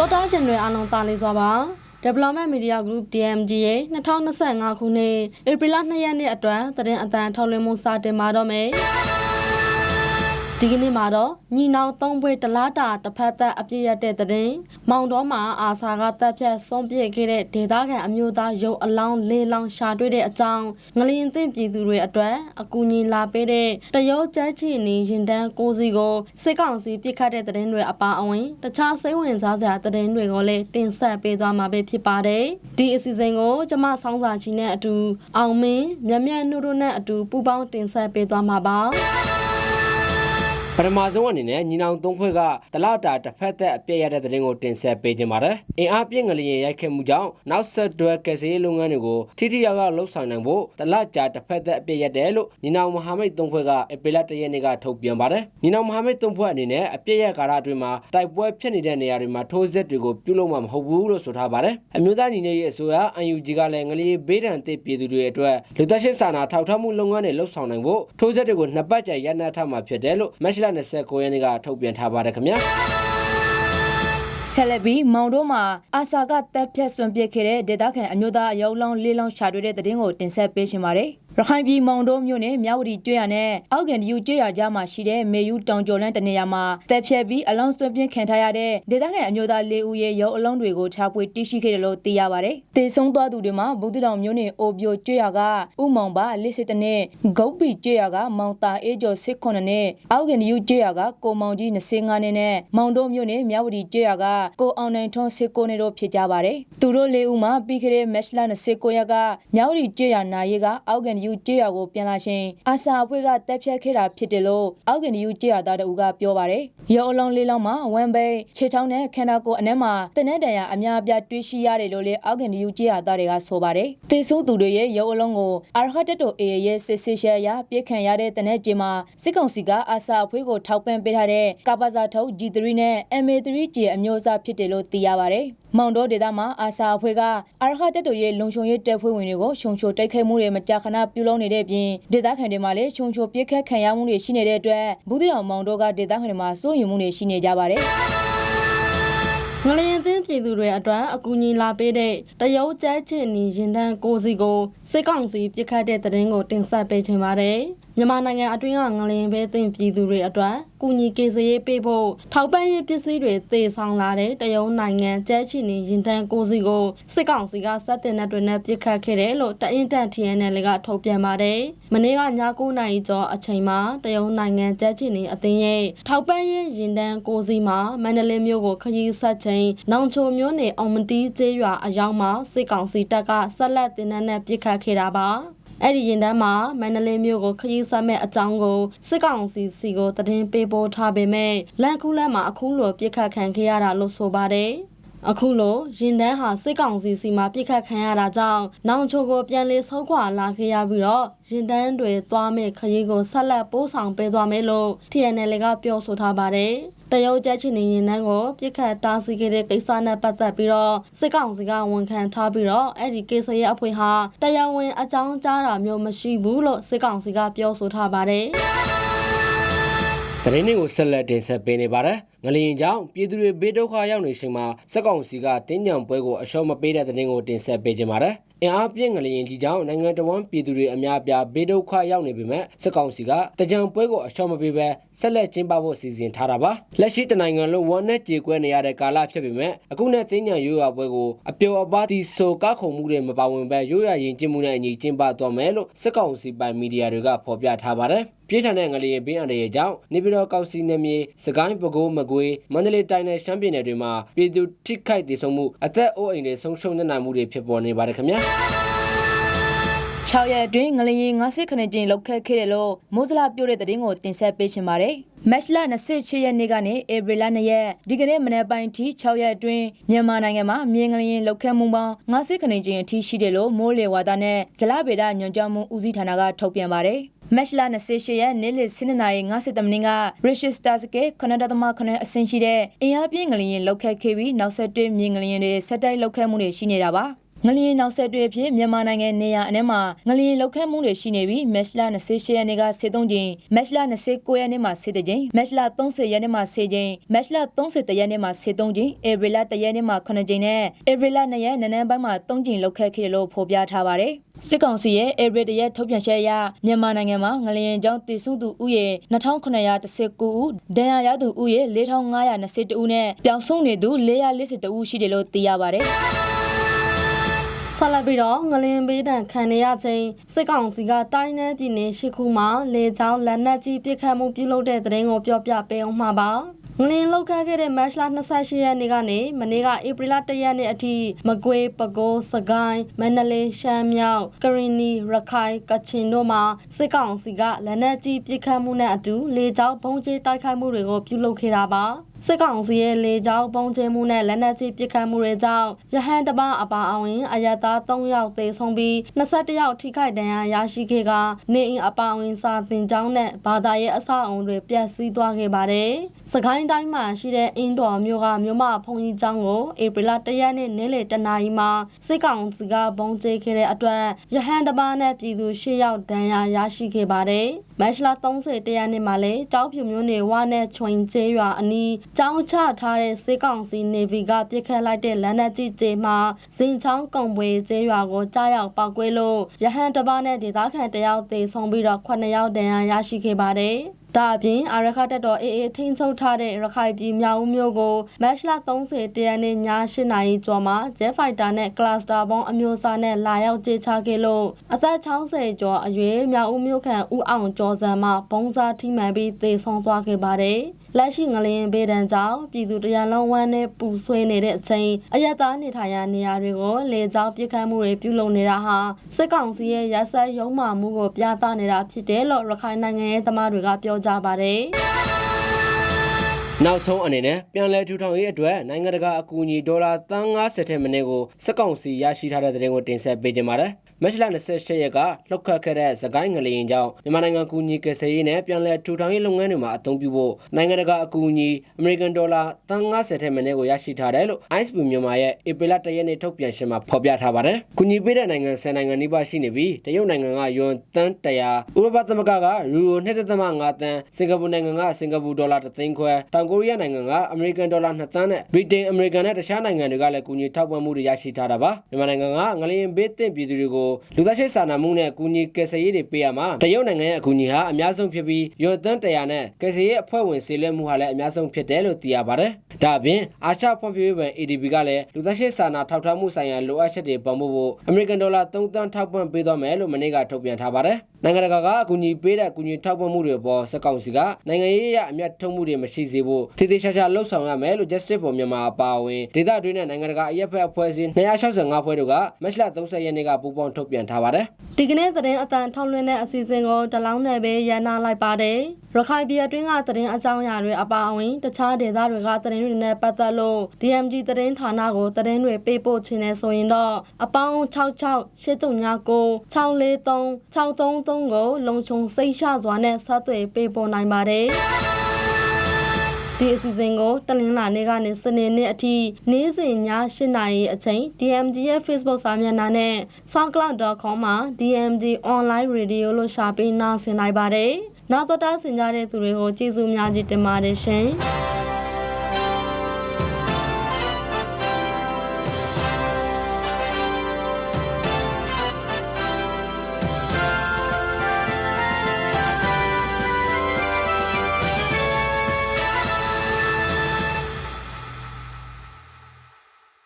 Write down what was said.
တော်တာရှင်တွေအားလုံးတာလေးစွာပါ Development Media Group DMG ရဲ့2025ခုနှစ်ဧပြီလ2ရက်နေ့အတွက်သတင်းအတန်ထုတ်လွှင့်မှုစတင်มาတော့မယ် ဒီကနေ့မှာတော့ညီနောင်သုံးဘွေတလားတာတစ်ဖက်သက်အပြည့်ရတဲ့သတင်းမောင်တော်မှာအာစာကတပ်ဖြတ်ဆုံးပြစ်ခဲ့တဲ့ဒေသခံအမျိုးသားရုပ်အလောင်းလေးလောင်းရှာတွေ့တဲ့အကြောင်းငလျင်သင့်ပြည်သူတွေအတွက်အကူအညီလာပေးတဲ့တရုတ်ကျန်းချီနေရင်တန်းကိုစီကိုစစ်ကောင်စီပြစ်ခတ်တဲ့သတင်းတွေအပါအဝင်တခြားစိတ်ဝင်စားစရာသတင်းတွေကိုလည်းတင်ဆက်ပေးသွားမှာပဲဖြစ်ပါတယ်ဒီအစီအစဉ်ကိုကျမဆောင်းစာချီနဲ့အတူအောင်မင်းမြတ်မြတ်နှုတ်တို့နဲ့အတူပူးပေါင်းတင်ဆက်ပေးသွားမှာပါ ပထမဆုံးအနေနဲ့ညီနောင်သုံးဖွဲ့ကတလောက်တာတစ်ဖက်သက်အပြည့်ရတဲ့တဲ့ရင်ကိုတင်ဆက်ပေးခြင်းပါတယ်။အင်အားပြည့်ငလျင်ရိုက်ခဲ့မှုကြောင့်နောက်ဆက်တွဲကယ်ဆယ်ရေးလုပ်ငန်းတွေကိုထိထိရောက်ရောက်လှုပ်ဆောင်နိုင်ဖို့တလောက်ကြာတစ်ဖက်သက်အပြည့်ရတဲ့လို့ညီနောင်မဟာမိတ်သုံးဖွဲ့ကဧပြီလ၁ရက်နေ့ကထုတ်ပြန်ပါတယ်။ညီနောင်မဟာမိတ်သုံးဖွဲ့အနေနဲ့အပြည့်ရကာလအတွင်းမှာတိုက်ပွဲဖြစ်နေတဲ့နေရာတွေမှာထိုးစစ်တွေကိုပြုလုပ်မှာမဟုတ်ဘူးလို့ဆိုထားပါတယ်။အမျိုးသားညီညွတ်ရေးအစိုးရ UNG ကလည်းငလျင်ဘေးဒဏ်သစ်ပြည်သူတွေအတွက်လူသက်ရှင်းစာနာထောက်ထားမှုလုပ်ငန်းတွေလှုပ်ဆောင်နိုင်ဖို့ထိုးစစ်တွေကိုနှစ်ပတ်ကြာရပ်နားထားမှာဖြစ်တယ်လို့မက်ရှလ29ရက်နေ့ကထုတ်ပြန်ထားပါတယ်ခင်ဗျာဆက်လက်ပြီးမောင်တို့မှာအာစာကတက်ဖြတ်စွန့်ပစ်ခဲ့တဲ့ဒေသခံအမျိုးသားအယောက်လောင်းလေးလောင်းရှာတွေ့တဲ့တဲ့တင်ကိုတင်ဆက်ပေးရှင်ပါတယ်။ ရခိုင်ပြည်မောင်တို့မြို့နယ်မြဝတီကျွရနဲ့အောက်ကန်ဒီယူကျွရကြားမှာရှိတဲ့မေယူတောင်ကျော်လန်းတနေရာမှာတက်ဖြတ်ပြီးအလောင်းစွန့်ပစ်ခံထားရတဲ့ဒေသခံအမျိုးသားလေးဦးရဲ့ရုပ်အလောင်းတွေကိုချပွေတိရှိခဲ့တယ်လို့သိရပါတယ်။တေဆုံးသွားသူတွေမှာဗုဒ္ဓတောင်မြို့နယ်အိုပြိုကျွရကဥမောင်ပါလေးစစ်တနဲ့ဂုတ်ပီကျွရကမောင်တာအေးကျော်စစ်ခွန်နဲ့အောက်ကန်ဒီယူကျွရကကိုမောင်ကြီး25နဲ့နဲ့မောင်တို့မြို့နယ်မြဝတီကျွရကကိုအောင်နိုင်ထွန်းစစ်ကိုနဲ့တို့ဖြစ်ကြပါတယ်။သူတို့လေးဦးမှာပြီးခဲ့တဲ့မက်လ29ရက်ကမြဝတီကျွရနာရီကအောက်ကန်ဒီယူကျွရကိုပြန်လာရှင်အာစာအဖွဲ့ကတက်ဖြတ်ခဲ့တာဖြစ်တယ်လို့အောက်ကန်ဒီယူကျွရသားတို့ကပြောပါတယ်။ရောအလုံးလေးလောင်းမှာဝမ်ဘိတ်ခြေချောင်းနဲ့ခန္ဓာကိုယ်အနက်မှာတနက်တန်ရအများအပြားတွေးရှိရတယ်လို့လေအောက်ကန်ဒီယူကျွရသားတွေကဆိုပါတယ်။တေဆိုးသူတွေရဲ့ရောအလုံးကိုအာရဟတ်တက်တိုအေရဲ့စစ်စစ်ရှယ်ရပြစ်ခံရတဲ့တနက်ကျင်းမှာစစ်ကောင်စီကအာစာအဖွဲ့ကိုထောက်ပံ့ပေးထားတဲ့ကပ္ပဇာထုတ် G3 နဲ့ MA3G အမျိုးအစားဖြစ်တယ်လို့သိရပါတယ်။မောင်တော်ဒေသမှာအာစာအဖွဲ့ကအာရဟတက်တို့ရဲ့လုံခြုံရေးတပ်ဖွဲ့ဝင်တွေကိုရှုံချိုတိုက်ခိုက်မှုတွေမကြာခဏပြုလုပ်နေတဲ့ပြင်ဒေသခံတွေမှာလည်းရှုံချိုပြစ်ခတ်ခံရမှုတွေရှိနေတဲ့အတွက်ဘူးသီတော်မောင်တော်ကဒေသခံတွေမှာစိုးရိမ်မှုတွေရှိနေကြပါတယ်။ငလျင်သင်းပြည်သူတွေအတွက်အကူအညီလာပေးတဲ့တရုတ်ကျဲချင်နီရင်တန်းကိုစီကိုစစ်ကောင်စီပြစ်ခတ်တဲ့တဲ့ရင်ကိုတင်ဆက်ပေးချင်ပါတယ် မြန်မာနိုင်ငံအတွင်းကငလျင်ပဲသင့်ပြည်သူတွေအတွက်ကူညီကေစရေးပေးဖို့ထောက်ပံ့ရေးပစ္စည်းတွေသေဆောင်လာတဲ့တရုတ်နိုင်ငံကျဲချင်နီရင်တန်းကိုစီကိုစစ်ကောင်စီကစက်တင်တဲ့တွေနဲ့ပြစ်ခတ်ခဲ့တယ်လို့တအင်တန် TNL ကထုတ်ပြန်ပါတယ်မနေ့ကည9နာရီကျော်အချိန်မှာတရုတ်နိုင်ငံကျဲချင်နီအသင်းရဲ့ထောက်ပံ့ရေးရင်တန်းကိုစီမှာမန္တလေးမြို့ကိုခရီးဆက်ချိန်နောင်ချိုမြို့နယ်အောင်မတီးကျေးရွာအရောက်မှာစစ်ကောင်စီတပ်ကဆက်လက်တင်နန်းနဲ့ပြစ်ခတ်ခဲ့တာပါ အဲ့ဒီရင်တန်းမှာမန္တလေးမြို့ကိုခရီးဆက်မဲ့အကြောင်းကိုစစ်ကောင်စီစီကိုတည်င်းပေးပို့ထားပေမဲ့လန်ကူးလန်မှာအခုလိုပြစ်ခတ်ခံခဲ့ရတာလို့ဆိုပါတယ်အခုလိုရင်တန်းဟာစစ်ကောင်စီစီမှာပြစ်ခတ်ခံရတာကြောင့်နောင်ချိုကိုပြန်လေဆုတ်ခွာလာခဲ့ရပြီးတော့ရင်တန်းတွေသွားမဲ့ခရီးကိုဆက်လက်ပို့ဆောင်ပေးသွားမယ်လို့ TNL ကပြောဆိုထားပါတယ် တရုတ်ကျချင်နေရင်တန်းကိုပြစ်ခတ်တားဆီးခဲ့တဲ့ကိစ္စနဲ့ပတ်သက်ပြီးတော့စစ်ကောင်စီကဝန်ခံထားပြီးတော့အဲ့ဒီကိစ္စရဲ့အဖွဲ့ဟာတရားဝင်အကြောင်းကြားတာမျိုးမရှိဘူးလို့စစ်ကောင်စီကပြောဆိုထားပါတယ်တရင်တွေကိုဆက်လက်တင်ဆက်ပေးနေပါတယ်။ငလျင်ကြောင့်ပြည်သူတွေဘေးဒုက္ခရောက်နေချိန်မှာစက်ကောင်စီကတင်းညံပွဲကိုအရှုံးမပေးတဲ့တရင်ကိုတင်ဆက်ပေးခြင်းပါတယ်။အင်အားပြည့်ငလျင်ကြီးကြောင့်နိုင်ငံတော်ဝန်ပြည်သူတွေအများအပြားဘေးဒုက္ခရောက်နေပေမဲ့စက်ကောင်စီကတကြံပွဲကိုအရှုံးမပေးဘဲဆက်လက်ကျင်းပဖို့စီစဉ်ထားတာပါ။လက်ရှိတနိုင်ငံလုံးဝမ်းနဲ့ကြေကွဲနေရတဲ့ကာလဖြစ်ပေမဲ့အခုနဲ့တင်းညံရိုးရပွဲကိုအပျော်အပါးတီဆိုကခုံမှုတွေမပါဝင်ဘဲရိုးရရင်ကျင်းမှုနဲ့အညီကျင်းပသွားမယ်လို့စက်ကောင်စီပိုင်မီဒီယာတွေကဖော်ပြထားပါတယ်။ပြည်ထန်တဲ့ငလျင်ဘေးအန္တရာယ်ကြောင့်နေပြည်တော်ကောက်စီနယ်မြေစကိုင်းပဲခူးမကွေးမန္တလေးတိုင်းနဲ့ရှမ်းပြည်နယ်တွေမှာပြည်သူထိခိုက်ဒေဆုံးမှုအသက်အိုးအိမ်တွေဆုံးရှုံးနေနိုင်မှုတွေဖြစ်ပေါ်နေပါတယ်ခင်ဗျာ6ရက်အတွင်းငလျင်50ခဏကျင်းလောက်ခတ်ခဲ့တယ်လို့မိုးစလာပြို့တဲ့တဲ့တင်ကိုတင်ဆက်ပေးချင်ပါတယ်။မက်လ28ရက်နေ့ကနေဧပြီလ2ရက်ဒီကနေ့မနေ့ပိုင်းထိ6ရက်အတွင်းမြန်မာနိုင်ငံမှာမြေငလျင်လောက်ခတ်မှုပေါင်း50ခဏကျင်းအထိရှိတယ်လို့မိုးလေဝသနဲ့ဇလဗေဒညွှန်ကြားမှုဦးစီးဌာနကထုတ်ပြန်ပါတယ်။ မက်လ28ရက်နေ့လယ်7:50မိနစ်က Register စကေ9.9အဆင့်ရှိတဲ့အင်အားပြင်းငလျင်လောက်ခတ်ခဲ့ပြီးနောက်ဆက်တွဲမြေငလျင်တွေဆက်တိုက်လောက်ခတ်မှုတွေရှိနေတာပါ။ ငလျင်နောက်ဆက်တွဲဖြစ်မြန်မာနိုင်ငံနေရအနှဲမှာငလျင်လောက်ခတ်မှုတွေရှိနေပြီးမက်လ28ရက်နေ့က73ကြိမ်မက်လ29ရက်နေ့မှာ7ကြိမ်မက်လ30ရက်နေ့မှာ10ကြိမ်မက်လ31ရက်နေ့မှာ73ကြိမ်ဧပြီလ1ရက်နေ့မှာ9ကြိမ်နဲ့ဧပြီလ2ရက်နနန်းပိုင်းမှာ3ကြိမ်လောက်ခတ်ခဲ့တယ်လို့ဖော်ပြထားပါတယ်စစ်ကောင်စီရဲ့ဧပြီတရက်ထုတ်ပြန်ချက်အရမြန်မာနိုင်ငံမှာငလျင်ကြောင့်တည်ဆုံသူဥယေ2919ဦးဒဏ်ရာရသူဥယေ4522ဦးနဲ့ပျောက်ဆုံးနေသူ442ဦးရှိတယ်လို့သိရပါတယ် ဆက်လက်ပြီးတော့ငလင်ပေးတံခံနေရခြင်းစစ်ကောင်စီကတိုင်းနယ်ပြည်နယ်ရှိခုမှာလေကြောင်းလက်နက်ကြီးပစ်ခတ်မှုပြုလုပ်တဲ့တဲ့ရင်ကိုပြောပြပေးအောင်မှာပါငလင်လောက်ခတ်ခဲ့တဲ့မတ်လ28ရက်နေ့ကနေမနေ့ကဧပြီလ1ရက်နေ့အထိမကွေးပဲခူးစကိုင်းမန္တလေးရှမ်းမြောက်ကရင်နီရခိုင်ကချင်တို့မှာစစ်ကောင်စီကလက်နက်ကြီးပစ်ခတ်မှုနဲ့အတူလေကြောင်းပုံကျဲတိုက်ခိုက်မှုတွေကိုပြုလုပ်ခဲ့တာပါစစ်ကောင်စီရဲ့လေကြောင်းပုံကျဲမှုနဲ့လက်နက်ကြီးပစ်ခတ်မှုတွေကြောင့်ရဟန်တပအပါအဝင်အရသား3ယောက်သေဆုံးပြီး21ယောက်ထိခိုက်ဒဏ်ရာရရှိခဲ့က နေအိမ်အပါအဝင်စာသင်ကျောင်းနဲ့ဘာသာရေးအဆောက်အုံတွေပျက်စီးသွားခဲ့ပါတယ်။စကိုင်းတိုင်းမှာရှိတဲ့အင်းတော်မြို့ကမြို့မဖုန်ကြီးကျောင်းကိုဧပြီလ1ရက်နေ့နေ့လယ်တနာရီမှာစစ်ကောင်စီကပုံကျဲခဲ့တဲ့အတွက်ရဟန်တပနဲ့ပြည်သူ၈ယောက်ဒဏ်ရာရရှိခဲ့ပါတယ်။ မတ်လ30တရက်နေ့မှာလည်းကြောက်ဖြူမြို့နယ်ဝါနဲ့ချွင်ကျဲရွာအနီးကျောင်းချထားတဲ့စစ်ကောင်စီနေဗီကပြစ်ခတ်လိုက်တဲ့လက်နက်ကြီးကျဲမှာဇင်ချောင်းကုံပွဲကျဲရွာကိုကြားရောက်ပောက်ကွဲလို့ရဟန်တပနဲ့ဒေသခံတယောက်သေဆုံးပြီးတော့9ယောက်ဒဏ်ရာရရှိခဲ့ပါတယ်။ ဒါအပြင်အာရခတက်တော်အေးအေးထိန်းချုပ်ထားတဲ့ရခိုင်ပြည်မြောက်ဦးမြို့ကိုမတ်လ30တရက်နေ့ည8နာရီကျော်မှာ Jet Fighter နဲ့ Cluster ဘုံအမျိုးအစားနဲ့လာရောက်ကြေချခဲ့လို့အသက်60ကျော်အရွယ်မြောက်ဦးမြို့ခံဦးအောင်ကျော်စံမှဘုံစားထိမှန်ပြီးသေဆုံးသွားခဲ့ပါတယ်။လက်ရှိငလျင်ဘေးဒဏ်ကြောင့်ပြည်သူတရလုံးဝမ်းနဲ့ပူဆွေးနေတဲ့အချိန်အယက်သားနေထိုင်ရာနေရာတွေကိုလေကြောင်းပစ်ခတ်မှုတွေပြုလုပ်နေတာဟာစစ်ကောင်စီရဲ့ရက်စက်ရုံမှမှုကိုပြသနေတာဖြစ်တယ်လို့ရခိုင်နိုင်ငံရဲ့သမားတွေကပြောကြပါတယ်။ နောက်ဆုံးအနေနဲ့ပြန်လည်ထူထောင်ရေးအတွက်နိုင်ငံတကာအကူအညီဒေါ်လာ350ထက်မနည်းကိုစက်ကောင်စီရရှိထားတဲ့တဲ့တင်ကိုတင်ဆက်ပေးကြပါမယ်။မက်လ28ရက်ကလှုပ်ခတ်ခဲ့တဲ့သကိုင်းငလျင်ကြောင့်မြန်မာနိုင်ငံကူညီကယ်ဆယ်ရေးနဲ့ပြန်လည်ထူထောင်ရေးလုပ်ငန်းတွေမှာအသုံးပြုဖို့နိုင်ငံတကာအကူအညီအမေရိကန်ဒေါ်လာ350ထက်မနည်းကိုရရှိထားတယ်လို့ ICE မြန်မာရဲ့ဧပြီလ1ရက်နေ့ထုတ်ပြန်ရှင်းမှာဖော်ပြထားပါတယ်။ကူညီပေးတဲ့နိုင်ငံ10နိုင်ငံနီးပါးရှိနေပြီးတရုတ်နိုင်ငံကယွမ်တန်100ဥရောပသမဂ္ဂကယူရို2.5တန်းစင်ကာပူနိုင်ငံကစင်ကာပူဒေါ်လာ3သိန်းခွဲတောင်ကိုရီးယားနိုင်ငံကအမေရိကန်ဒေါ်လာ2သန်းနဲ့ဗြိတိန်အမေရိကန်နဲ့တခြားနိုင်ငံတွေကလည်းကူညီထောက်ပံ့မှုတွေရရှိထားတာပါမြန်မာနိုင်ငံကငလျင်ဘေးသင့်ပြည်သူတွေကိုလူသားချင်းစာနာမှုနဲ့ကူညီကယ်ဆယ်ရေးတွေပေးရမှာတရုတ်နိုင်ငံရဲ့အကူအညီဟာအများဆုံးဖြစ်ပြီးယွမ်တန်100နဲ့ကယ်ဆယ်ရေးအဖွဲ့ဝင်စီလက်မှုဟာလည်းအများဆုံးဖြစ်တယ်လို့သိရပါတယ်ဒါအပြင်အာရှဖွံ့ဖြိုးရေးဘဏ် ADB ကလည်းလူသားချင်းစာနာထောက်ထားမှုဆိုင်ရာလိုအပ်ချက်တွေပံ့ပိုးဖို့အမေရိကန်ဒေါ်လာ3သန်းထောက်ပံ့ပေးသွားမယ်လို့မနေ့ကထုတ်ပြန်ထားပါတယ်နိုင်ငံတကာကအကူအညီပေးတဲ့အကူအညီထောက်ပံ့မှုတွေပေါ်စက်ကောင်စီကနိုင်ငံရေးအရအမျက်ထုတ်မှုတွေမရှိစေဖို့တည်တည်ချာချာလှုပ်ဆောင်ရမယ်လို့ Justice for Myanmar အပါအဝင်ဒေသတွင်းနဲ့နိုင်ငံတကာအရက်ဖက်အဖွဲ့အစည်း265ဖွဲ့တို့ကမတ်လ30ရက်နေ့ကပူးပေါင်းထုတ်ပြန်ထားပါတယ်ဒီကနေ့သတင်းအတန်ထုတ်လွှင့်တဲ့အစီအစဉ်ကိုတလောင်းနဲ့ပဲရန်နာလိုက်ပါတယ်။ရခိုင်ပြည်အတွင်းကသတင်းအကြောင်းအရာတွေအပါအဝင်တခြားဒေသတွေကသတင်းတွေနဲ့ပတ်သက်လို့ DMG သတင်းဌာနကိုသတင်းတွေပေးပို့ခြင်းနဲ့ဆိုရင်တော့အပေါင်း66 8396 643 633ကိုလုံခြုံစိတ်ချစွာနဲ့ဆက်သွယ်ပေးပို့နိုင်ပါတယ်။ဒီအစီအစဉ်ကိုတလင်းလာနေ့ကနေစနေနေ့အထိနေ့စဉ်ည8:00နာရီအချိန် DMG ရဲ့ Facebook စာမျက်နှာနဲ့ soundcloud.com မှာ DMG online radio လို့ရှာပြီးနားဆင်နိုင်ပါတယ်။ နောက်တော့တားဆင်ကြတဲ့သူတွေကိုကျေးဇူးများကြီးတင်ပါတယ်ရှင်။